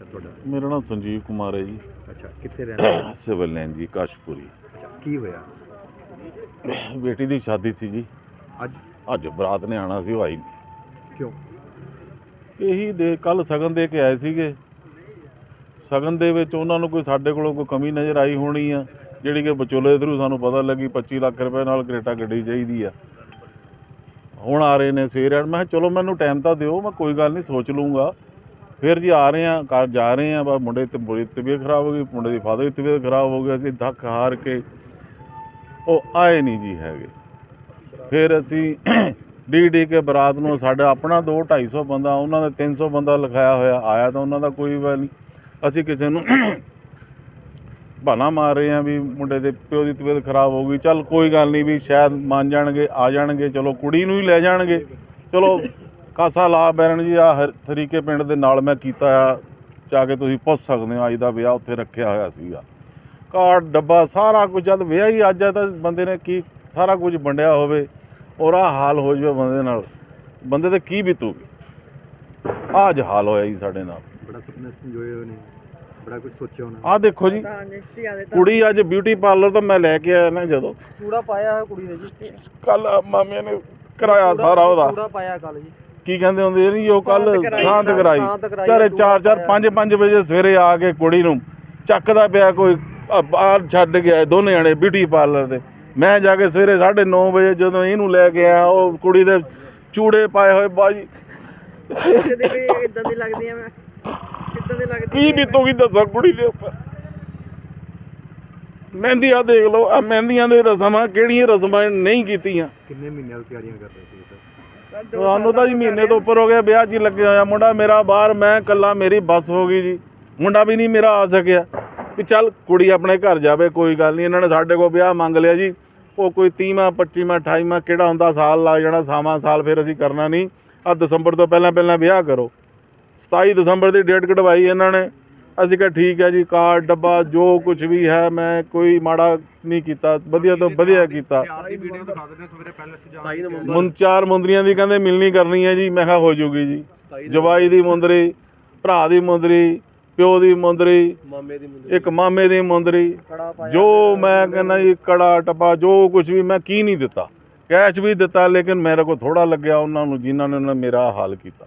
ਤੁਹਾਡਾ ਮੇਰਾ ਨਾਮ ਸੰਜੀਵ ਕੁਮਾਰ ਹੈ ਜੀ। ਅੱਛਾ ਕਿੱਥੇ ਰਹਿਣਾ ਸਿਵਲ ਲਾਈਨ ਜੀ ਕਾਸ਼ਪੁਰੀ। ਅੱਛਾ ਕੀ ਹੋਇਆ? ਬੇਟੀ ਦੀ ਸ਼ਾਦੀ ਸੀ ਜੀ। ਅੱਜ? ਅੱਜ ਬਰਾਤ ਨੇ ਆਣਾ ਸੀ ਉਹ ਆਈ ਨਹੀਂ। ਕਿਉਂ? ਇਹੀ ਦੇ ਕੱਲ ਸਗਨ ਦੇ ਕੇ ਆਏ ਸੀਗੇ। ਸਗਨ ਦੇ ਵਿੱਚ ਉਹਨਾਂ ਨੂੰ ਕੋਈ ਸਾਡੇ ਕੋਲੋਂ ਕੋਈ ਕਮੀ ਨਜ਼ਰ ਆਈ ਹੋਣੀ ਆ ਜਿਹੜੀ ਕਿ ਵਿਚੋਲੇ ਥਰੂ ਸਾਨੂੰ ਪਤਾ ਲੱਗੀ 25 ਲੱਖ ਰੁਪਏ ਨਾਲ ਕਰੇਟਾ ਗੱਡੀ ਚਾਹੀਦੀ ਆ। ਹੁਣ ਆ ਰਹੇ ਨੇ ਸਵੇਰੇ ਮੈਂ ਚਲੋ ਮੈਨੂੰ ਟਾਈਮ ਤਾਂ ਦਿਓ ਮੈਂ ਕੋਈ ਗੱਲ ਨਹੀਂ ਸੋਚ ਲੂੰਗਾ ਫਿਰ ਜੀ ਆ ਰਹੇ ਆ ਘਰ ਜਾ ਰਹੇ ਆ ਬਸ ਮੁੰਡੇ ਤੇ ਬੁਰੀ ਤਬੀਅਤ ਖਰਾਬ ਹੋ ਗਈ, ਮੁੰਡੇ ਦੀ ਫਾਦਰ ਦੀ ਤਬੀਅਤ ਖਰਾਬ ਹੋ ਗਈ, ਅਸੀਂ ਧੱਕ ਹਾਰ ਕੇ ਉਹ ਆਏ ਨਹੀਂ ਜੀ ਹੈਗੇ। ਫਿਰ ਅਸੀਂ ਡੀ ਡੀ ਕੇ ਬਰਾਤ ਨੂੰ ਸਾਡਾ ਆਪਣਾ 2 250 ਬੰਦਾ, ਉਹਨਾਂ ਦਾ 300 ਬੰਦਾ ਲਿਖਾਇਆ ਹੋਇਆ, ਆਇਆ ਤਾਂ ਉਹਨਾਂ ਦਾ ਕੋਈ ਵੀ ਨਹੀਂ। ਅਸੀਂ ਕਿਸੇ ਨੂੰ ਬਹਾਨਾ ਮਾਰ ਰਹੇ ਆ ਵੀ ਮੁੰਡੇ ਦੇ ਪਿਓ ਦੀ ਤਬੀਅਤ ਖਰਾਬ ਹੋ ਗਈ, ਚੱਲ ਕੋਈ ਗੱਲ ਨਹੀਂ ਵੀ ਸ਼ਾਇਦ ਮੰਨ ਜਾਣਗੇ, ਆ ਜਾਣਗੇ, ਚਲੋ ਕੁੜੀ ਨੂੰ ਹੀ ਲੈ ਜਾਣਗੇ। ਚਲੋ ਕਾਸਾ ਲਾ ਬੈਰਨ ਜੀ ਆ ਤਰੀਕੇ ਪਿੰਡ ਦੇ ਨਾਲ ਮੈਂ ਕੀਤਾ ਆ ਜਾ ਕੇ ਤੁਸੀਂ ਪੁੱਛ ਸਕਦੇ ਹੋ ਅੱਜ ਦਾ ਵਿਆਹ ਉੱਥੇ ਰੱਖਿਆ ਹੋਇਆ ਸੀਗਾ। ਕਾਰਡ ਡੱਬਾ ਸਾਰਾ ਕੁਝ ਜਦ ਵਿਆਹ ਹੀ ਅੱਜ ਆ ਤਾਂ ਬੰਦੇ ਨੇ ਕੀ ਸਾਰਾ ਕੁਝ ਵੰਡਿਆ ਹੋਵੇ ਔਰ ਆ ਹਾਲ ਹੋ ਜਾਵੇ ਬੰਦੇ ਨਾਲ ਬੰਦੇ ਤੇ ਕੀ ਬੀਤੂਗੀ? ਆਹ ਅੱਜ ਹਾਲ ਹੋਇਆ ਜੀ ਸਾਡੇ ਨਾਲ। ਬੜਾ ਸੁਪਨੇ ਸੰਜੋਏ ਹੋਏ ਨੇ ਬੜਾ ਕੁਝ ਸੋਚਿਆ ਹੋਣਾ ਆਹ ਦੇਖੋ ਜੀ ਕੁੜੀ ਅੱਜ ਬਿਊਟੀ ਪਾਰਲਰ ਤੋਂ ਮੈਂ ਲੈ ਕੇ ਆਇਆ ਨਾ ਜਦੋਂ। ਕੂੜਾ ਪਾਇਆ ਹੋਇਆ ਕੁੜੀ ਨੇ ਜੀ। ਕੱਲ ਮਾਮੇ ਨੇ ਕਰਾਇਆ ਸਾਰਾ ਉਹਦਾ। ਕੂੜਾ ਪਾਇਆ ਕੱਲ ਜੀ। ਕੀ ਕਹਿੰਦੇ ਹੁੰਦੇ ਨਹੀਂ ਉਹ ਕੱਲ ਸ਼ਾਂਤ ਕਰਾਈ, ਚਾਰੇ ਕੂੜਾ 4 4 ਪਾਇਆ। 5 5 ਵਜੇ ਸਵੇਰੇ ਆ ਕੇ ਕੁੜੀ ਨੂੰ ਚੱਕਦਾ ਪਿਆ ਕੋਈ ਆ ਬਾਹਰ ਛੱਡ ਗਿਆ ਦੋਨੇ ਜਣੇ ਬਿਊਟੀ ਪਾਰਲਰ ਦੇ। ਮੈਂ ਜਾ ਕੇ ਸਵੇਰੇ 9:30 ਵਜੇ ਜਦੋਂ ਇਹਨੂੰ ਲੈ ਕੇ ਆਇਆ ਉਹ ਕੁੜੀ ਦੇ ਚੂੜੇ ਪਾਏ ਹੋਏ ਬਾਜੀ ਕਿਤੇ ਵੀ ਇਦਾਂ ਦੀ ਲੱਗਦੀ ਆ ਮੈਂ। ਕਿੱਦਾਂ ਦੀ ਲੱਗਦੀ ਕੀ? ਬੀਤੂਗੀ ਦੱਸੋ ਕੁੜੀ ਦੇ ਉੱਪਰ? ਮਹਿੰਦੀਆਂ ਦੇਖ ਲਓ ਆ ਮਹਿੰਦੀਆਂ ਦੇ ਰਸਮਾਂ ਕਿਹੜੀਆਂ ਰਸਮਾਂ ਨਹੀਂ ਕੀਤੀਆਂ। ਕਿੰਨੇ ਮਹੀਨਿਆਂ ਤੋਂ ਤਿਆਰੀਆਂ ਕਰ ਰਹੇ ਸੀ ਤੁਹਾਨੂੰ ਤਾਂ ਜੀ ਮਹੀਨੇ ਤੋਂ ਉੱਪਰ ਹੋ ਗਿਆ, ਵਿਆਹ 'ਚ ਹੀ ਲੱਗਿਆ ਹੋਇਆ। ਮੁੰਡਾ ਮੇਰਾ ਬਾਹਰ, ਮੈਂ ਕੱਲਾ ਮੇਰੀ ਬੱਸ ਹੋ ਗਈ ਜੀ। ਮੁੰਡਾ ਵੀ ਨਹੀਂ ਮੇਰਾ ਆ ਸਕਿਆ। ਵੀ ਚੱਲ ਕੁੜੀ ਆਪਣੇ ਘਰ ਜਾਵੇ, ਕੋਈ ਗੱਲ ਨਹੀਂ। ਇਹਨਾਂ ਨੇ ਸਾਡੇ ਕੋਲ ਵਿਆਹ ਮੰਗ ਲਿਆ ਜੀ। ਉਹ ਕੋਈ 30ਵਾਂ 25ਵਾਂ 28ਵਾਂ ਕਿਹੜਾ ਹੁੰਦਾ, ਸਾਲ ਲੱਗ ਜਾਣਾ ਸਾਵਾਂ ਸਾਲ ਫਿਰ ਅਸੀਂ ਕਰਨਾ ਨਹੀਂ। ਆ ਦਸੰਬਰ ਤੋਂ ਪਹਿਲਾਂ ਪਹਿਲਾਂ ਵਿਆਹ ਕਰੋ। 27 ਦਸੰਬਰ ਦੀ ਡੇਟ ਕਢਵਾਈ ਇਹਨਾਂ ਨੇ। ਅਸੀਂ ਕਿਹਾ ਠੀਕ ਹੈ ਜੀ, ਕਾਰਡ, ਡੱਬਾ, ਜੋ ਕੁਝ ਵੀ ਹੈ, ਮੈਂ ਕੋਈ ਮਾੜਾ ਨਹੀਂ ਕੀਤਾ। ਵਧੀਆ ਤੋਂ ਵਧੀਆ ਕੀਤਾ। ਮੁੰ ਚਾਰ ਮੁੰਦਰੀਆਂ ਦੀ ਕਹਿੰਦੇ ਮਿਲਣੀ ਕਰਨੀ ਹੈ ਜੀ, ਮੈਂ ਕਿਹਾ ਹੋ ਜੂਗੀ ਜੀ। ਜਵਾਈ ਦੀ ਮੁੰਦਰੀ, ਭਰਾ ਦੀ ਮੁੰਦਰੀ, ਪਿਓ ਦੀ ਮੁੰਦਰੀ ਮਾਮੇ ਦੀ ਮੁੰਡੇ ਇੱਕ ਮਾਮੇ ਦੀ ਮੁੰਦਰੀ, ਜੋ ਮੈਂ ਕਹਿੰਦਾ ਜੀ, ਕੜਾ, ਟਪਾ, ਜੋ ਕੁਝ ਵੀ ਮੈਂ ਕੀ ਨਹੀਂ ਦਿੱਤਾ। ਕੈਸ਼ ਵੀ ਦਿੱਤਾ, ਲੇਕਿਨ ਮੇਰੇ ਕੋਲ ਥੋੜਾ ਲੱਗਿਆ ਉਹਨਾਂ ਨੂੰ, ਜਿਨ੍ਹਾਂ ਨੇ ਉਹਨਾਂ ਨੇ ਮੇਰਾ ਹਾਲ ਕੀਤਾ।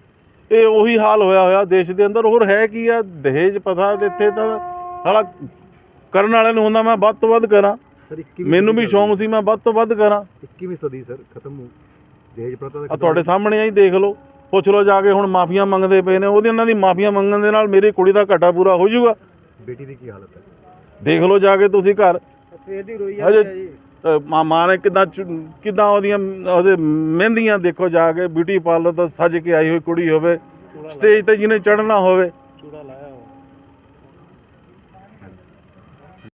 ਇਹ ਉਹੀ ਹਾਲ ਹੋਇਆ ਹੋਇਆ ਦੇਸ਼ ਦੇ ਅੰਦਰ। ਹੋਰ ਹੈ ਕੀ ਆ? ਦਹੇਜ ਪਤਾ ਇੱਥੇ ਤਾਂ ਸਾਲਾ ਕਰਨ ਵਾਲੇ ਨੂੰ ਹੁੰਦਾ ਮੈਂ ਵੱਧ ਤੋਂ ਵੱਧ ਕਰਾਂ। ਸਰ 21ਵੀਂ ਮੈਨੂੰ ਵੀ ਸ਼ੌਂਕ ਸੀ ਮੈਂ ਵੱਧ ਤੋਂ ਵੱਧ ਕਰਾਂ। 21ਵੀਂ ਸਦੀ ਸਰ ਖਤਮ ਹੋ ਦਹੇਜ ਪ੍ਰਥਾ ਦਾ ਤੁਹਾਡੇ ਸਾਹਮਣੇ ਆਈ ਦੇਖ ਲਓ। ਪੁੱਛ ਲਓ ਜਾ ਕੇ ਹੁਣ ਮਾਫੀਆਂ ਮੰਗਦੇ ਪਏ ਨੇ। ਉਹਦੇ ਉਹਨਾਂ ਦੀ ਮਾਫੀਆਂ ਮੰਗਣ ਦੇ ਨਾਲ ਮੇਰੀ ਕੁੜੀ ਦਾ ਘਾਟਾ ਪੂਰਾ ਹੋ ਜਾਊਗਾ। ਬੇਟੀ ਦੀ ਕੀ ਹਾਲਤ ਹੈ? ਦੇਖ ਲਓ ਜਾ ਕੇ ਤੁਸੀਂ ਘਰ। ਸਵੇਰ ਦੀ ਰੋਈ ਆ ਜੀ। ਮਾਂ ਮਾਂ ਨੇ ਕਿਦਾਂ ਕਿਦਾਂ ਉਹਦੀਆਂ ਉਹਦੇ ਮਹਿੰਦੀਆਂ ਦੇਖੋ ਜਾ ਕੇ ਬਿਊਟੀ ਪਾਰਲਰ ਤੋਂ ਸੱਜ ਕੇ ਆਈ ਹੋਈ ਕੁੜੀ ਹੋਵੇ ਸਟੇਜ ਤੇ ਜਿਹਨੇ ਚੜ੍ਹਨਾ ਹੋਵੇ।